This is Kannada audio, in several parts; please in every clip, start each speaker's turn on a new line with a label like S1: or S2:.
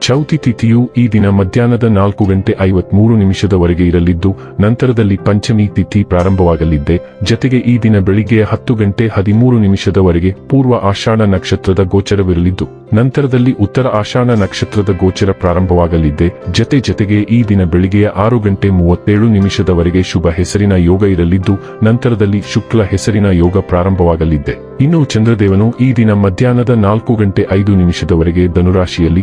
S1: ಚೌತಿ ತಿಥಿಯು ಈ ದಿನ ಮಧ್ಯಾಹ್ನದ ನಾಲ್ಕು ಗಂಟೆ ಐವತ್ಮೂರು ನಿಮಿಷದವರೆಗೆ ಇರಲಿದ್ದು, ನಂತರದಲ್ಲಿ ಪಂಚಮಿ ತಿಥಿ ಪ್ರಾರಂಭವಾಗಲಿದ್ದೆ. ಜತೆಗೆ ಈ ದಿನ ಬೆಳಿಗ್ಗೆ ಹತ್ತು ಗಂಟೆ ಹದಿಮೂರು ನಿಮಿಷದವರೆಗೆ ಪೂರ್ವ ಆಷಾಢ ನಕ್ಷತ್ರದ ಗೋಚರವಿರಲಿದ್ದು, ನಂತರದಲ್ಲಿ ಉತ್ತರ ಆಷಾಢ ನಕ್ಷತ್ರದ ಗೋಚರ ಪ್ರಾರಂಭವಾಗಲಿದ್ದೆ. ಜತೆ ಜತೆಗೆ ಈ ದಿನ ಬೆಳಿಗ್ಗೆಯ ಆರು ಗಂಟೆ ಮೂವತ್ತೇಳು ನಿಮಿಷದವರೆಗೆ ಶುಭ ಹೆಸರಿನ ಯೋಗ ಇರಲಿದ್ದು, ನಂತರದಲ್ಲಿ ಶುಕ್ಲ ಹೆಸರಿನ ಯೋಗ ಪ್ರಾರಂಭವಾಗಲಿದ್ದೆ. ಇನ್ನು ಚಂದ್ರದೇವನು ಈ ದಿನ ಮಧ್ಯಾಹ್ನದ ನಾಲ್ಕು ಗಂಟೆ ಐದು ನಿಮಿಷದವರೆಗೆ ಧನುರಾಶಿಯಲ್ಲಿ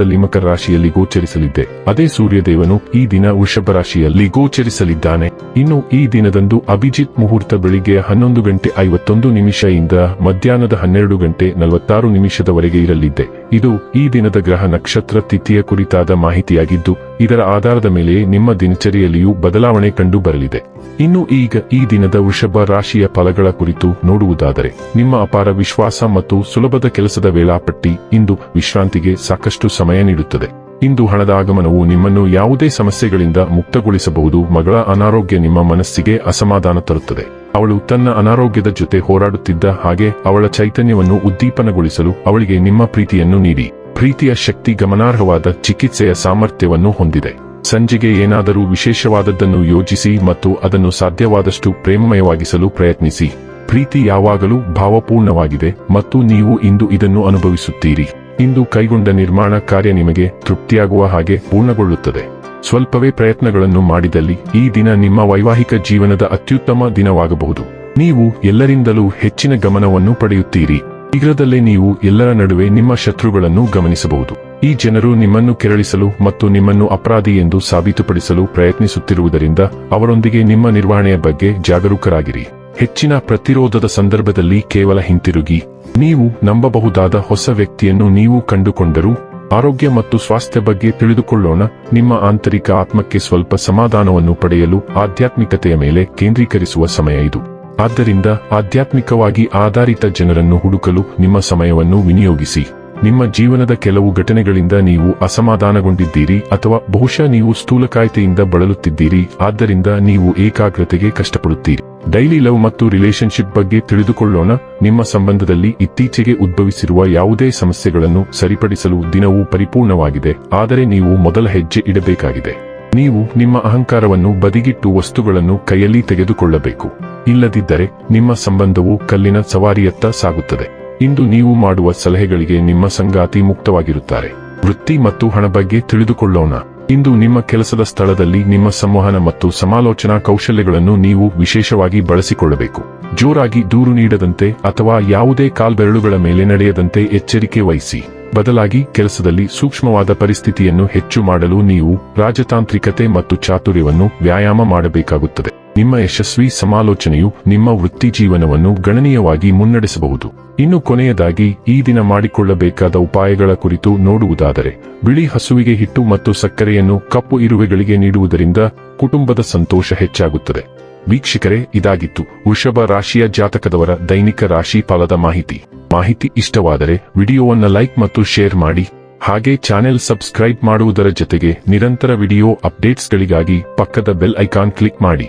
S1: ನಂತರದಲ್ಲಿ ಮಕರ ರಾಶಿಯಲ್ಲಿ ಗೋಚರಿಸಲಿದ್ದೆ. ಅದೇ ಸೂರ್ಯದೇವನು ಈ ದಿನ ವೃಷಭ ರಾಶಿಯಲ್ಲಿ ಗೋಚರಿಸಲಿದ್ದಾನೆ. ಇನ್ನು ಈ ದಿನದಂದು ಅಭಿಜಿತ್ ಮುಹೂರ್ತ ಬೆಳಿಗ್ಗೆ ಹನ್ನೊಂದು ಗಂಟೆ ಐವತ್ತೊಂದು ನಿಮಿಷದಿಂದ ಮಧ್ಯಾಹ್ನದ ಹನ್ನೆರಡು ಗಂಟೆ ನಲವತ್ತಾರು ನಿಮಿಷದವರೆಗೆ ಇರಲಿದೆ. ಇದು ಈ ದಿನದ ಗ್ರಹ ನಕ್ಷತ್ರ ತಿಥಿಯ ಕುರಿತಾದ ಮಾಹಿತಿಯಾಗಿದ್ದು, ಇದರ ಆಧಾರದ ಮೇಲೆ ನಿಮ್ಮ ದಿನಚರಿಯಲ್ಲಿಯೂ ಬದಲಾವಣೆ ಕಂಡು ಬರಲಿದೆ. ಇನ್ನು ಈಗ ಈ ದಿನದ ವೃಷಭ ರಾಶಿಯ ಫಲಗಳ ಕುರಿತು ನೋಡುವುದಾದರೆ, ನಿಮ್ಮ ಅಪಾರ ವಿಶ್ವಾಸ ಮತ್ತು ಸುಲಭದ ಕೆಲಸದ ವೇಳಾಪಟ್ಟಿ ಇಂದು ವಿಶ್ರಾಂತಿಗೆ ಸಾಕಷ್ಟು ಸಮಯ ನೀಡುತ್ತದೆ. ಇಂದು ಹಣದ ಆಗಮನವು ನಿಮ್ಮನ್ನು ಯಾವುದೇ ಸಮಸ್ಯೆಗಳಿಂದ ಮುಕ್ತಗೊಳಿಸಬಹುದು. ಮಗಳ ಅನಾರೋಗ್ಯ ನಿಮ್ಮ ಮನಸ್ಸಿಗೆ ಅಸಮಾಧಾನ ತರುತ್ತದೆ. ಅವಳು ತನ್ನ ಅನಾರೋಗ್ಯದ ಜೊತೆ ಹೋರಾಡುತ್ತಿದ್ದ ಹಾಗೆ ಅವಳ ಚೈತನ್ಯವನ್ನು ಉದ್ದೀಪನಗೊಳಿಸಲು ಅವಳಿಗೆ ನಿಮ್ಮ ಪ್ರೀತಿಯನ್ನು ನೀಡಿ. ಪ್ರೀತಿಯ ಶಕ್ತಿ ಗಮನಾರ್ಹವಾದ ಚಿಕಿತ್ಸೆಯ ಸಾಮರ್ಥ್ಯವನ್ನು ಹೊಂದಿದೆ. ಸಂಜೆಗೆ ಏನಾದರೂ ವಿಶೇಷವಾದದ್ದನ್ನು ಯೋಜಿಸಿ ಮತ್ತು ಅದನ್ನು ಸಾಧ್ಯವಾದಷ್ಟು ಪ್ರೇಮಮಯವಾಗಿಸಲು ಪ್ರಯತ್ನಿಸಿ. ಪ್ರೀತಿ ಯಾವಾಗಲೂ ಭಾವಪೂರ್ಣವಾಗಿದೆ ಮತ್ತು ನೀವು ಇಂದು ಇದನ್ನು ಅನುಭವಿಸುತ್ತೀರಿ. ಇಂದು ಕೈಗೊಂಡ ನಿರ್ಮಾಣ ಕಾರ್ಯ ನಿಮಗೆ ತೃಪ್ತಿಯಾಗುವ ಹಾಗೆ ಪೂರ್ಣಗೊಳ್ಳುತ್ತದೆ. ಸ್ವಲ್ಪವೇ ಪ್ರಯತ್ನಗಳನ್ನು ಮಾಡಿದಲ್ಲಿ ಈ ದಿನ ನಿಮ್ಮ ವೈವಾಹಿಕ ಜೀವನದ ಅತ್ಯುತ್ತಮ ದಿನವಾಗಬಹುದು. ನೀವು ಎಲ್ಲರಿಂದಲೂ ಹೆಚ್ಚಿನ ಗಮನವನ್ನು ಪಡೆಯುತ್ತೀರಿ. ಶೀಘ್ರದಲ್ಲೇ ನೀವು ಎಲ್ಲರ ನಡುವೆ ನಿಮ್ಮ ಶತ್ರುಗಳನ್ನು ಗಮನಿಸಬಹುದು. ಈ ಜನರು ನಿಮ್ಮನ್ನು ಕೆರಳಿಸಲು ಮತ್ತು ನಿಮ್ಮನ್ನು ಅಪರಾಧಿ ಎಂದು ಸಾಬೀತುಪಡಿಸಲು ಪ್ರಯತ್ನಿಸುತ್ತಿರುವುದರಿಂದ ಅವರೊಂದಿಗೆ ನಿಮ್ಮ ನಿರ್ವಹಣೆಯ ಬಗ್ಗೆ ಜಾಗರೂಕರಾಗಿರಿ. ಹೆಚ್ಚಿನ ಪ್ರತಿರೋಧದ ಸಂದರ್ಭದಲ್ಲಿ ಕೇವಲ ಹಿಂತಿರುಗಿ. ನೀವು ನಂಬಬಹುದಾದ ಹೊಸ ವ್ಯಕ್ತಿಯನ್ನು ನೀವು ಕಂಡುಕೊಂಡರೂ, ಆರೋಗ್ಯ ಮತ್ತು ಸ್ವಾಸ್ಥ್ಯ ಬಗ್ಗೆ ತಿಳಿದುಕೊಳ್ಳೋಣ, ನಿಮ್ಮ ಆಂತರಿಕ ಆತ್ಮಕ್ಕೆ ಸ್ವಲ್ಪ ಸಮಾಧಾನವನ್ನು ಪಡೆಯಲು ಆಧ್ಯಾತ್ಮಿಕತೆಯ ಮೇಲೆ ಕೇಂದ್ರೀಕರಿಸುವ ಸಮಯ ಇದು. ಆದ್ದರಿಂದ ಆಧ್ಯಾತ್ಮಿಕವಾಗಿ ಆಧಾರಿತ ಜನರನ್ನು ಹುಡುಕಲು ನಿಮ್ಮ ಸಮಯವನ್ನು ವಿನಿಯೋಗಿಸಿ. ನಿಮ್ಮ ಜೀವನದ ಕೆಲವು ಘಟನೆಗಳಿಂದ ನೀವು ಅಸಮಾಧಾನಗೊಂಡಿದ್ದೀರಿ ಅಥವಾ ಬಹುಶಃ ನೀವು ಸ್ಥೂಲಕಾಯತೆಯಿಂದ ಬಳಲುತ್ತಿದ್ದೀರಿ, ಆದ್ದರಿಂದ ನೀವು ಏಕಾಗ್ರತೆಗೆ ಕಷ್ಟಪಡುತ್ತೀರಿ. ಡೈಲಿ ಲವ್ ಮತ್ತು ರಿಲೇಶನ್ಶಿಪ್ ಬಗ್ಗೆ ತಿಳಿದುಕೊಳ್ಳೋಣ, ನಿಮ್ಮ ಸಂಬಂಧದಲ್ಲಿ ಇತ್ತೀಚೆಗೆ ಉದ್ಭವಿಸಿರುವ ಯಾವುದೇ ಸಮಸ್ಯೆಗಳನ್ನು ಸರಿಪಡಿಸಲು ದಿನವೂ ಪರಿಪೂರ್ಣವಾಗಿದೆ, ಆದರೆ ನೀವು ಮೊದಲ ಹೆಜ್ಜೆ ಇಡಬೇಕಾಗಿದೆ. ನೀವು ನಿಮ್ಮ ಅಹಂಕಾರವನ್ನು ಬದಿಗಿಟ್ಟು ವಸ್ತುಗಳನ್ನು ಕೈಯಲ್ಲಿ ತೆಗೆದುಕೊಳ್ಳಬೇಕು. ಇಲ್ಲದಿದ್ದರೆ ನಿಮ್ಮ ಸಂಬಂಧವು ಕಲ್ಲಿನ ಸವಾರಿಯತ್ತ ಸಾಗುತ್ತದೆ. ಇಂದು ನೀವು ಮಾಡುವ ಸಲಹೆಗಳಿಗೆ ನಿಮ್ಮ ಸಂಗಾತಿ ಮುಕ್ತವಾಗಿರುತ್ತಾರೆ. ವೃತ್ತಿ ಮತ್ತು ಹಣ ಬಗ್ಗೆ ತಿಳಿದುಕೊಳ್ಳೋಣ. ಇಂದು ನಿಮ್ಮ ಕೆಲಸದ ಸ್ಥಳದಲ್ಲಿ ನಿಮ್ಮ ಸಂವಹನ ಮತ್ತು ಸಮಾಲೋಚನಾ ಕೌಶಲ್ಯಗಳನ್ನು ನೀವು ವಿಶೇಷವಾಗಿ ಬಳಸಿಕೊಳ್ಳಬೇಕು. ಜೋರಾಗಿ ದೂರು ನೀಡದಂತೆ ಅಥವಾ ಯಾವುದೇ ಕಾಲ್ಬೆರಳುಗಳ ಮೇಲೆ ನಡೆಯದಂತೆ ಎಚ್ಚರಿಕೆ ವಹಿಸಿ. ಬದಲಾಗಿ ಕೆಲಸದಲ್ಲಿ ಸೂಕ್ಷ್ಮವಾದ ಪರಿಸ್ಥಿತಿಯನ್ನು ಹೆಚ್ಚು ಮಾಡಲು ನೀವು ರಾಜತಾಂತ್ರಿಕತೆ ಮತ್ತು ಚಾತುರ್ಯವನ್ನು ವ್ಯಾಯಾಮ ಮಾಡಬೇಕಾಗುತ್ತದೆ. ನಿಮ್ಮ ಯಶಸ್ವಿ ಸಮಾಲೋಚನೆಯು ನಿಮ್ಮ ವೃತ್ತಿ ಜೀವನವನ್ನು ಗಣನೀಯವಾಗಿ ಮುನ್ನಡೆಸಬಹುದು. ಇನ್ನು ಕೊನೆಯದಾಗಿ, ಈ ದಿನ ಮಾಡಿಕೊಳ್ಳಬೇಕಾದ ಉಪಾಯಗಳ ಕುರಿತು ನೋಡುವುದಾದರೆ, ಬಿಳಿ ಹಸುವಿಗೆ ಹಿಟ್ಟು ಮತ್ತು ಸಕ್ಕರೆಯನ್ನು ಕಪ್ಪು ಇರುವೆಗಳಿಗೆ ನೀಡುವುದರಿಂದ ಕುಟುಂಬದ ಸಂತೋಷ ಹೆಚ್ಚಾಗುತ್ತದೆ. ವೀಕ್ಷಕರೇ, ಇದಾಗಿತ್ತು ವೃಷಭ ರಾಶಿಯ ಜಾತಕದವರ ದೈನಿಕ ರಾಶಿ ಫಲದ ಮಾಹಿತಿ. ಮಾಹಿತಿ ಇಷ್ಟವಾದರೆ ವಿಡಿಯೋವನ್ನ ಲೈಕ್ ಮತ್ತು ಶೇರ್ ಮಾಡಿ. ಹಾಗೆ ಚಾನೆಲ್ ಸಬ್ಸ್ಕ್ರೈಬ್ ಮಾಡುವುದರ ಜೊತೆಗೆ ನಿರಂತರ ವಿಡಿಯೋ ಅಪ್ಡೇಟ್ಸ್ಗಳಿಗಾಗಿ ಪಕ್ಕದ ಬೆಲ್ ಐಕಾನ್ ಕ್ಲಿಕ್ ಮಾಡಿ.